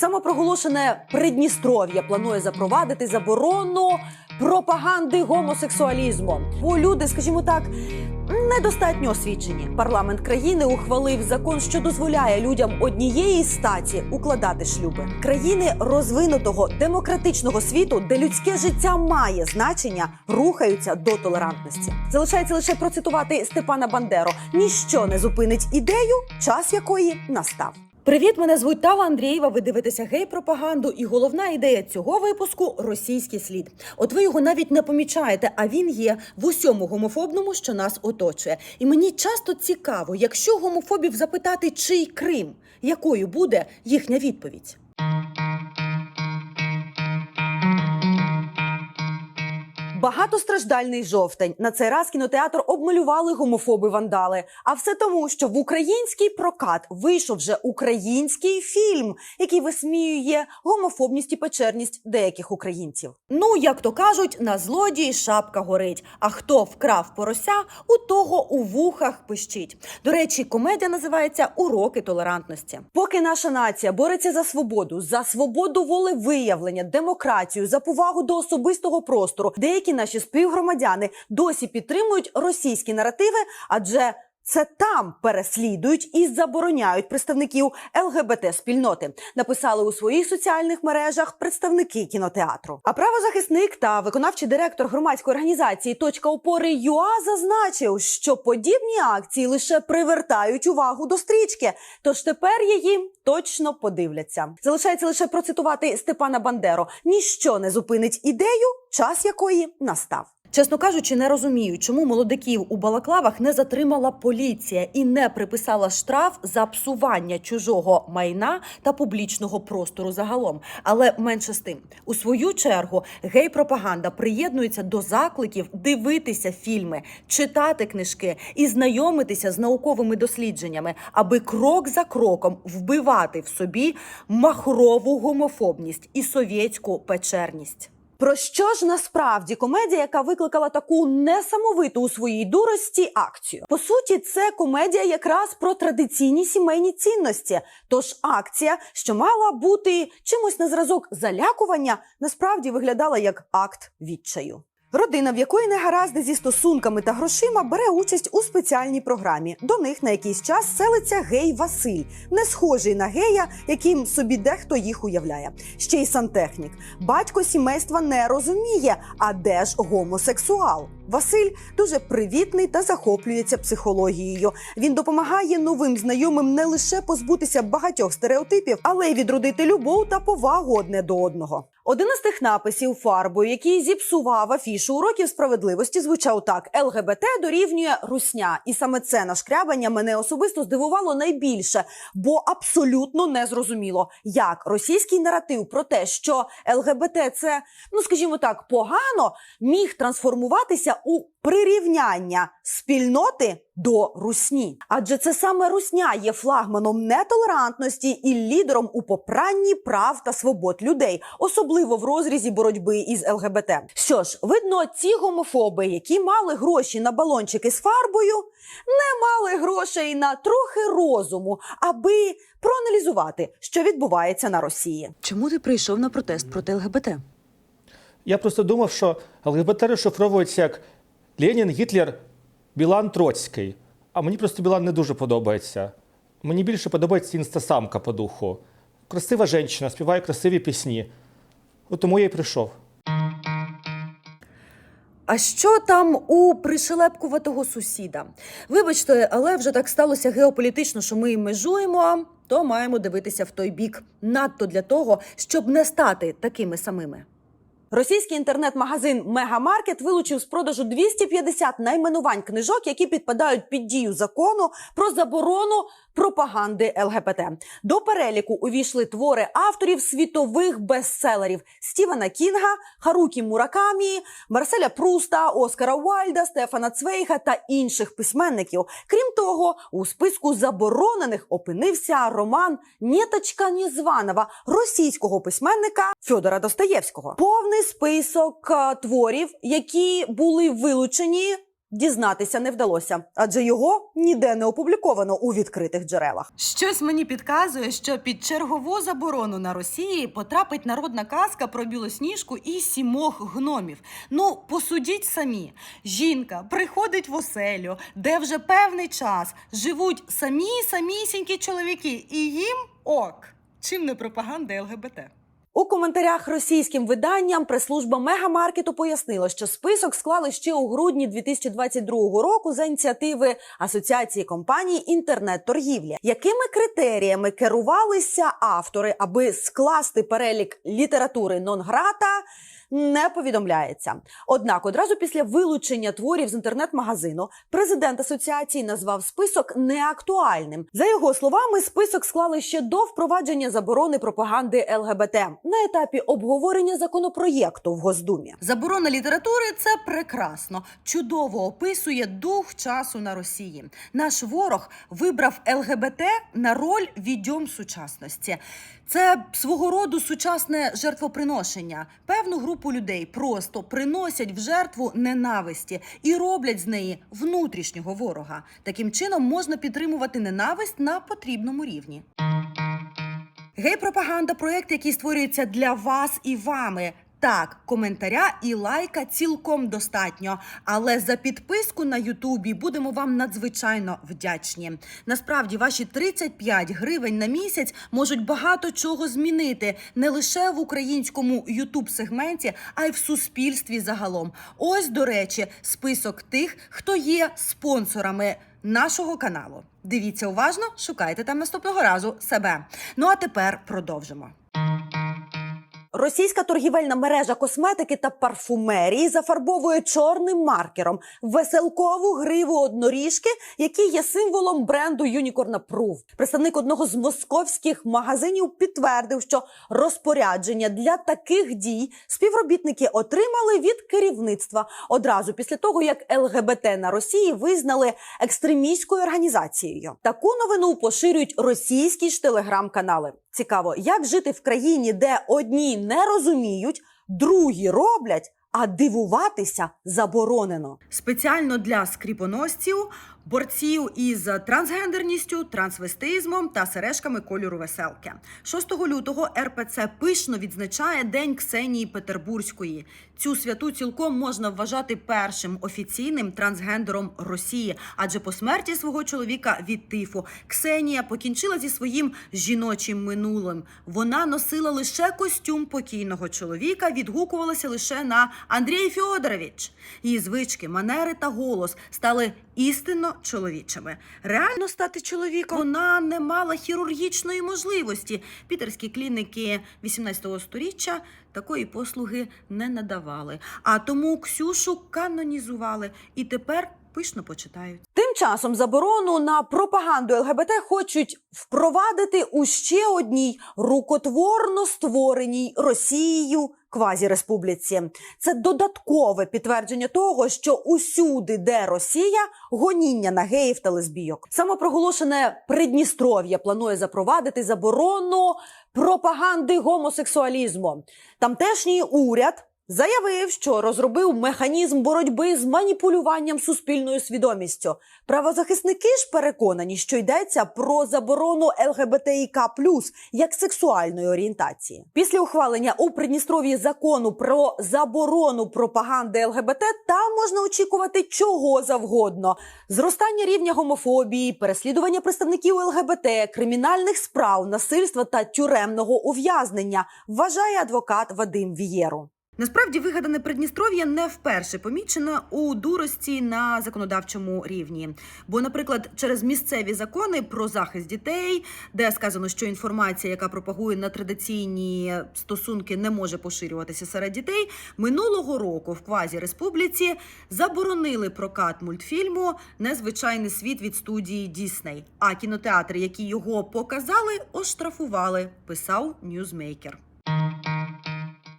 Самопроголошене Придністров'я планує запровадити заборону пропаганди гомосексуалізму. Бо люди, скажімо так, недостатньо освічені. Парламент країни ухвалив закон, що дозволяє людям однієї статі укладати шлюби. Країни розвинутого демократичного світу, де людське життя має значення, рухаються до толерантності. Залишається лише процитувати Степана Бандеру: ніщо не зупинить ідею, час якої настав. Привіт, мене звуть Тава Андрієва. Ви дивитеся гей-пропаганду, і головна ідея цього випуску російський слід. От ви його навіть не помічаєте, а він є в усьому гомофобному, що нас оточує. І мені часто цікаво, якщо гомофобів запитати, чий Крим, якою буде їхня відповідь. Багатостраждальний жовтень на цей раз кінотеатр обмалювали гомофоби-вандали. А все тому, що в український прокат вийшов вже український фільм, який висміює гомофобність і печерність деяких українців. Ну як то кажуть, на злодії шапка горить. А хто вкрав порося, у того у вухах пищить. До речі, комедія називається Уроки толерантності. Поки наша нація бореться за свободу, за свободу волевиявлення, демократію, за повагу до особистого простору, деякі наші співгромадяни досі підтримують російські наративи, адже це там переслідують і забороняють представників ЛГБТ спільноти. Написали у своїх соціальних мережах представники кінотеатру. А правозахисник та виконавчий директор громадської організації Точка опори ЮА зазначив, що подібні акції лише привертають увагу до стрічки. Тож тепер її точно подивляться. Залишається лише процитувати Степана Бандеру: ніщо не зупинить ідею, час якої настав. Чесно кажучи, не розумію, чому молодиків у балаклавах не затримала поліція і не приписала штраф за псування чужого майна та публічного простору загалом. Але менше з тим, у свою чергу, гей-пропаганда приєднується до закликів дивитися фільми, читати книжки і знайомитися з науковими дослідженнями, аби крок за кроком вбивати в собі махрову гомофобність і совєтську печерність. Про що ж насправді комедія, яка викликала таку несамовиту у своїй дурості акцію? По суті, це комедія якраз про традиційні сімейні цінності. Тож акція, що мала бути чимось на зразок залякування, насправді виглядала як акт відчаю. Родина, в якої не гаразди зі стосунками та грошима, бере участь у спеціальній програмі. До них на якийсь час селиться гей Василь, не схожий на гея, яким собі дехто їх уявляє. Ще й сантехнік. Батько сімейства не розуміє, а де ж гомосексуал. Василь дуже привітний та захоплюється психологією. Він допомагає новим знайомим не лише позбутися багатьох стереотипів, але й відродити любов та повагу одне до одного. Один із тих написів фарбою, який зіпсував афішу уроків справедливості, звучав так: ЛГБТ дорівнює русня, і саме це нашкрябання мене особисто здивувало найбільше, бо абсолютно не зрозуміло, як російський наратив про те, що ЛГБТ це, ну скажімо так, погано, міг трансформуватися у прирівняння спільноти до русні. Адже це саме русня є флагманом нетолерантності і лідером у попранні прав та свобод людей, особливо в розрізі боротьби із ЛГБТ. Що ж, видно, ці гомофоби, які мали гроші на балончики з фарбою, не мали грошей на трохи розуму, аби проаналізувати, що відбувається на Росії. Чому ти прийшов на протест проти ЛГБТ? Я просто думав, що ЛГБТ розшифровується як Ленін, Гітлер, Білан, Троцький. А мені просто Білан не дуже подобається. Мені більше подобається інстасамка по духу. Красива жінка, співає красиві пісні. От тому я й прийшов. А що там у пришелепкуватого сусіда? Вибачте, але вже так сталося геополітично, що ми межуємо, то маємо дивитися в той бік надто для того, щоб не стати такими самими. Російський інтернет-магазин Мегамаркет вилучив з продажу 250 найменувань книжок, які підпадають під дію закону про заборону пропаганди ЛГБТ. До переліку увійшли твори авторів світових бестселерів Стівена Кінга, Харукі Муракамі, Марселя Пруста, Оскара Уальда, Стефана Цвейга та інших письменників. Крім того, у списку заборонених опинився роман Нєточка Нізванова російського письменника Фьодора Достоєвського. Повний список е, творів, які були вилучені дізнатися не вдалося, адже його ніде не опубліковано у відкритих джерелах. Щось мені підказує, що під чергову заборону на Росії потрапить народна казка про білосніжку і сімох гномів. Ну, посудіть самі. Жінка приходить в оселю, де вже певний час живуть самі самісінькі чоловіки, і їм ок. Чим не пропаганда ЛГБТ? У коментарях російським виданням прес-служба мегамаркету пояснила, що список склали ще у грудні 2022 року за ініціативи Асоціації компаній інтернет-торгівлі. Якими критеріями керувалися автори, аби скласти перелік літератури нон-грата? Не повідомляється. Однак, одразу після вилучення творів з інтернет-магазину президент асоціації назвав список неактуальним. За його словами, список склали ще до впровадження заборони пропаганди ЛГБТ на етапі обговорення законопроєкту в Госдумі. Заборона літератури це прекрасно, чудово описує дух часу на Росії. Наш ворог вибрав ЛГБТ на роль відьом сучасності. Це свого роду сучасне жертвоприношення. Певну групу людей просто приносять в жертву ненависті і роблять з неї внутрішнього ворога. Таким чином можна підтримувати ненависть на потрібному рівні. Гей-пропаганда проект, який створюється для вас і вами. Так, коментаря і лайка цілком достатньо, але за підписку на Ютубі будемо вам надзвичайно вдячні. Насправді, ваші 35 гривень на місяць можуть багато чого змінити не лише в українському Ютуб сегменті, а й в суспільстві загалом. Ось, до речі, список тих, хто є спонсорами нашого каналу. Дивіться уважно, шукайте там наступного разу себе. Ну а тепер продовжимо. Російська торгівельна мережа косметики та парфумерії зафарбовує чорним маркером веселкову гриву одноріжки, які є символом бренду Unicorn Approved. Представник одного з московських магазинів підтвердив, що розпорядження для таких дій співробітники отримали від керівництва одразу після того, як ЛГБТ на Росії визнали екстремістською організацією. Таку новину поширюють російські ж телеграм-канали. Цікаво, як жити в країні, де одні не розуміють, другі роблять, а дивуватися заборонено. Спеціально для скріпоносців, борців із трансгендерністю, трансвестизмом та сережками кольору веселки. 6 лютого РПЦ пишно відзначає День Ксенії Петербурзької. Цю святу цілком можна вважати першим офіційним трансгендером Росії, адже по смерті свого чоловіка від тифу Ксенія покінчила зі своїм жіночим минулим. Вона носила лише костюм покійного чоловіка, відгукувалася лише на Андрій Фьодорович. Її звички, манери та голос стали істинно чоловічими. Реально стати чоловіком вона не мала хірургічної можливості. Пітерські клініки 18 століття такої послуги не надавали. А тому Ксюшу канонізували і тепер пишно почитають. Тим часом заборону на пропаганду ЛГБТ хочуть впровадити у ще одній рукотворно створеній Росією квазіреспубліці. Це додаткове підтвердження того, що усюди, де Росія, гоніння на геїв та лесбійок. Самопроголошене Придністров'я планує запровадити заборону пропаганди гомосексуалізму. Тамтешній уряд. Заявив, що розробив механізм боротьби з маніпулюванням суспільною свідомістю. Правозахисники ж переконані, що йдеться про заборону ЛГБТІК як сексуальної орієнтації. Після ухвалення у Придністров'ї закону про заборону пропаганди ЛГБТ там можна очікувати чого завгодно: зростання рівня гомофобії, переслідування представників ЛГБТ, кримінальних справ, насильства та тюремного ув'язнення, вважає адвокат Вадим Вієру. Насправді вигадане Придністров'я не вперше помічено у дурості на законодавчому рівні. Бо, наприклад, через місцеві закони про захист дітей, де сказано, що інформація, яка пропагує на традиційні стосунки, не може поширюватися серед дітей, минулого року в квазі республіці заборонили прокат мультфільму Незвичайний світ від студії Дісней. А кінотеатри, які його показали, оштрафували. Писав Ньюзмейкер.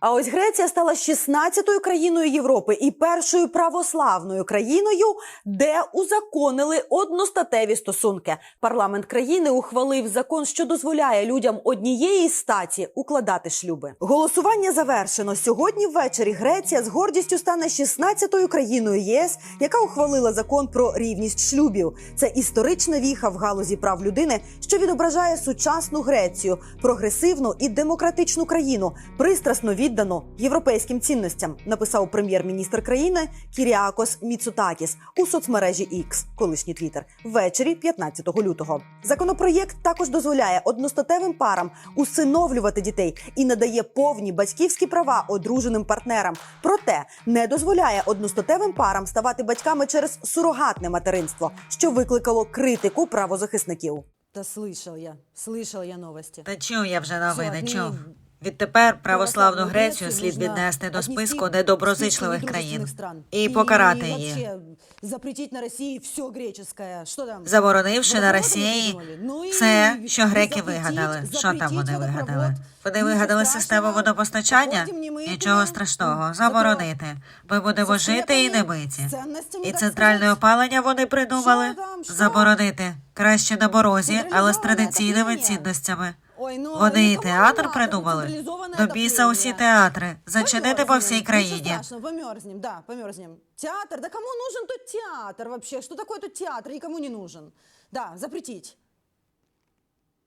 А ось Греція стала 16-ю країною Європи і першою православною країною, де узаконили одностатеві стосунки. Парламент країни ухвалив закон, що дозволяє людям однієї статі укладати шлюби. Голосування завершено. Сьогодні ввечері Греція з гордістю стане 16-ю країною ЄС, яка ухвалила закон про рівність шлюбів. Це історична віха в галузі прав людини, що відображає сучасну Грецію, прогресивну і демократичну країну, пристрасно віддану європейським цінностям, написав прем'єр-міністр країни Кіріакос Міцутакіс у соцмережі X, колишній Твіттер, ввечері 15 лютого. Законопроєкт також дозволяє одностатевим парам усиновлювати дітей і надає повні батьківські права одруженим партнерам. Проте не дозволяє одностатевим парам ставати батьками через сурогатне материнство, що викликало критику правозахисників. Та слышал я, слышал я новости. Та чув я вже новини, Всё, чув. отмени Відтепер православну православную Грецію слід нужно віднести до отнести списку к недоброзичливих списку країн недружественных стран. і покарати и її, вообще запретить на России все греческое. Что там? заборонивши на Водоворот Росії придумали? Ну і все, що греки запретить- вигадали. Що там запретить вони водопровод. вигадали? Вони Нічого вигадали страшного. систему водопостачання? Заходим немытые. Нічого страшного, Зато заборонити. Ми будемо з жити і не хлібами, миті. з цінностями, І так центральне сказати. опалення вони придумали Що там, що? заборонити. Краще на морозі, але з Централізоване традиційними отоплення. цінностями. Ну, Вони і театр придумали. До біса усі театри. Зачинити по всій країні. Померзнем, да, померзнем. Театр, да кому нужен тут театр вообще? Что такое тут театр? Никому не нужен. Да, запретить.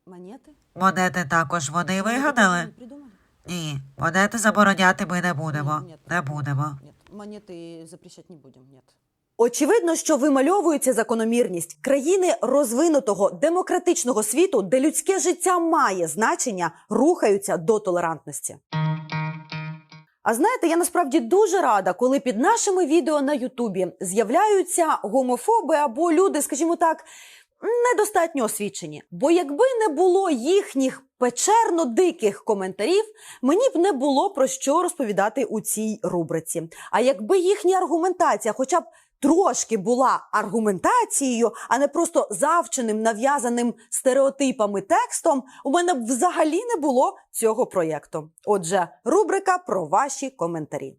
Монеты? Монети також вони вигадали? Ні, монети забороняти ми не будемо. Ні, ні. Не будемо. Нет, монеты запрещать не будем, нет. Очевидно, що вимальовується закономірність країни розвинутого демократичного світу, де людське життя має значення, рухаються до толерантності. А знаєте, я насправді дуже рада, коли під нашими відео на Ютубі з'являються гомофоби або люди, скажімо так, недостатньо освічені. Бо якби не було їхніх печерно диких коментарів, мені б не було про що розповідати у цій рубриці. А якби їхня аргументація, хоча б трошки була аргументацією, а не просто завченим нав'язаним стереотипами текстом, у мене б взагалі не було цього проєкту. Отже, рубрика про ваші коментарі.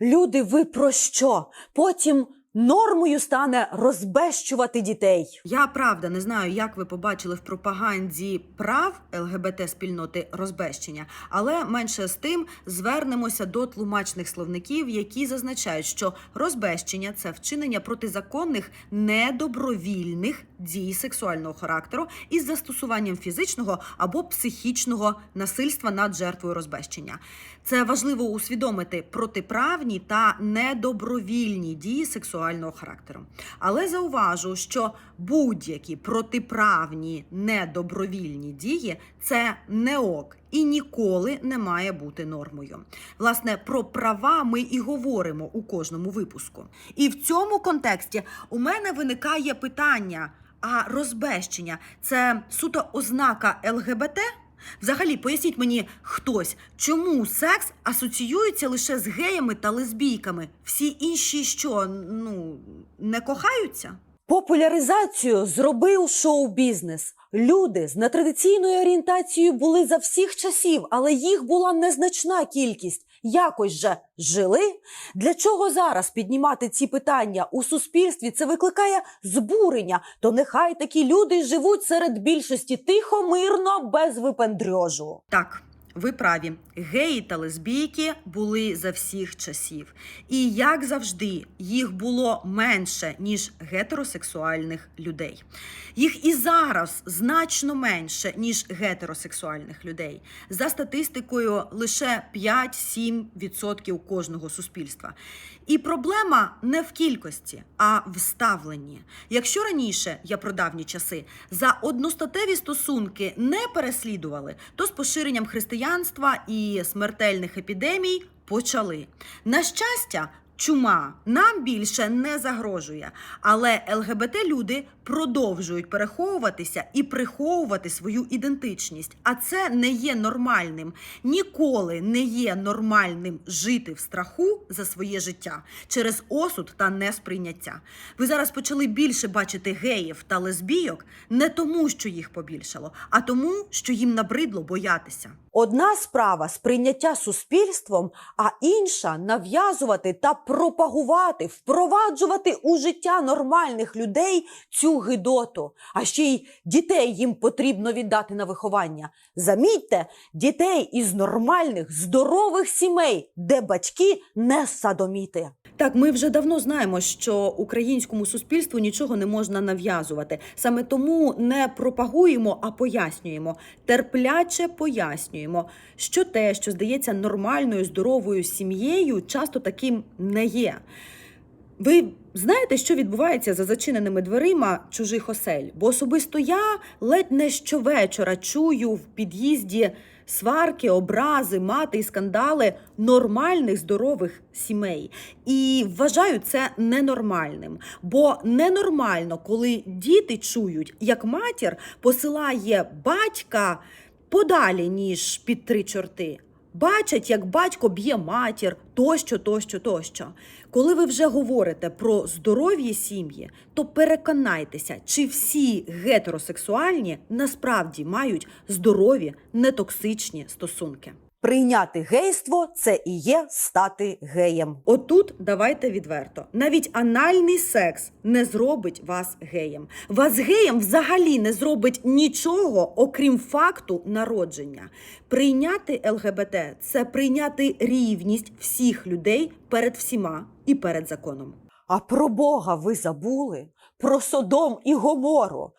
Люди, ви про що? Потім нормою стане розбещувати дітей. Я правда не знаю, як ви побачили в пропаганді прав ЛГБТ спільноти розбещення, але менше з тим звернемося до тлумачних словників, які зазначають, що розбещення це вчинення протизаконних недобровільних дій сексуального характеру із застосуванням фізичного або психічного насильства над жертвою розбещення. Це важливо усвідомити протиправні та недобровільні дії сексуального характеру. Але зауважу, що будь-які протиправні недобровільні дії це не ок і ніколи не має бути нормою. Власне, про права ми і говоримо у кожному випуску. І в цьому контексті у мене виникає питання: а розбещення це суто ознака ЛГБТ? Взагалі, поясніть мені хтось, чому секс асоціюється лише з геями та лесбійками? Всі інші що, ну, не кохаються? Популяризацію зробив шоу-бізнес. Люди з нетрадиційною орієнтацією були за всіх часів, але їх була незначна кількість. Якось же жили. Для чого зараз піднімати ці питання у суспільстві? Це викликає збурення. То нехай такі люди живуть серед більшості тихо, мирно, без випендрьожу. Так, ви праві. Геї та лесбійки були за всіх часів. І як завжди, їх було менше, ніж гетеросексуальних людей. Їх і зараз значно менше, ніж гетеросексуальних людей. За статистикою, лише 5-7% кожного суспільства. І проблема не в кількості, а в ставленні. Якщо раніше, я про давні часи, за одностатеві стосунки не переслідували, то з поширенням християнства і смертельних епідемій почали. На щастя, чума нам більше не загрожує. Але ЛГБТ-люди продовжують переховуватися і приховувати свою ідентичність. А це не є нормальним. Ніколи не є нормальним жити в страху за своє життя через осуд та несприйняття. Ви зараз почали більше бачити геїв та лесбійок не тому, що їх побільшало, а тому, що їм набридло боятися. Одна справа сприйняття суспільством, а інша нав'язувати та пропагувати, впроваджувати у життя нормальних людей цю гидоту. А ще й дітей їм потрібно віддати на виховання. Замітьте, дітей із нормальних, здорових сімей, де батьки не садоміти. Так, ми вже давно знаємо, що українському суспільству нічого не можна нав'язувати. Саме тому не пропагуємо, а пояснюємо. Терпляче пояснюємо, що те, що здається нормальною, здоровою сім'єю, часто таким не є. Ви знаєте, що відбувається за зачиненими дверима чужих осель? Бо особисто я ледь не щовечора чую в під'їзді сварки, образи, мати і скандали нормальних здорових сімей. І вважаю це ненормальним. Бо ненормально, коли діти чують, як матір посилає батька подалі, ніж під три чорти. Бачать, як батько б'є матір, тощо, тощо, тощо. Коли ви вже говорите про здоров'я сім'ї, то переконайтеся, чи всі гетеросексуальні насправді мають здорові, нетоксичні стосунки. Прийняти гейство це і є стати геєм. Отут давайте відверто. Навіть анальний секс не зробить вас геєм. Вас геєм взагалі не зробить нічого, окрім факту народження. Прийняти ЛГБТ це прийняти рівність всіх людей перед всіма і перед законом. А про Бога ви забули? Про Содом і Гомору.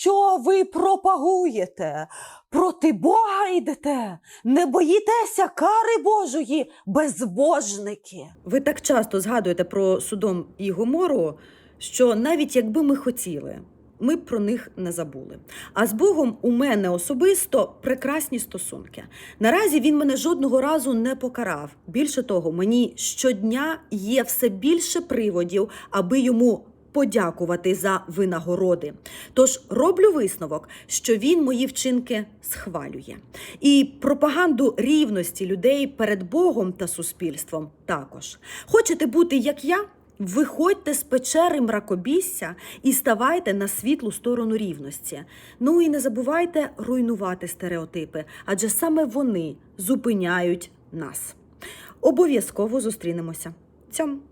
Що ви пропагуєте? Проти Бога йдете? Не боїтеся кари Божої, безбожники. Ви так часто згадуєте про Судом і Гомору, що навіть якби ми хотіли, ми б про них не забули. А з Богом у мене особисто прекрасні стосунки. Наразі він мене жодного разу не покарав. Більше того, мені щодня є все більше приводів, аби йому. Подякувати за винагороди. Тож роблю висновок, що він мої вчинки схвалює. І пропаганду рівності людей перед Богом та суспільством також. Хочете бути як я? Виходьте з печери мракобісся і ставайте на світлу сторону рівності. Ну і не забувайте руйнувати стереотипи, адже саме вони зупиняють нас. Обов'язково зустрінемося. Цьом!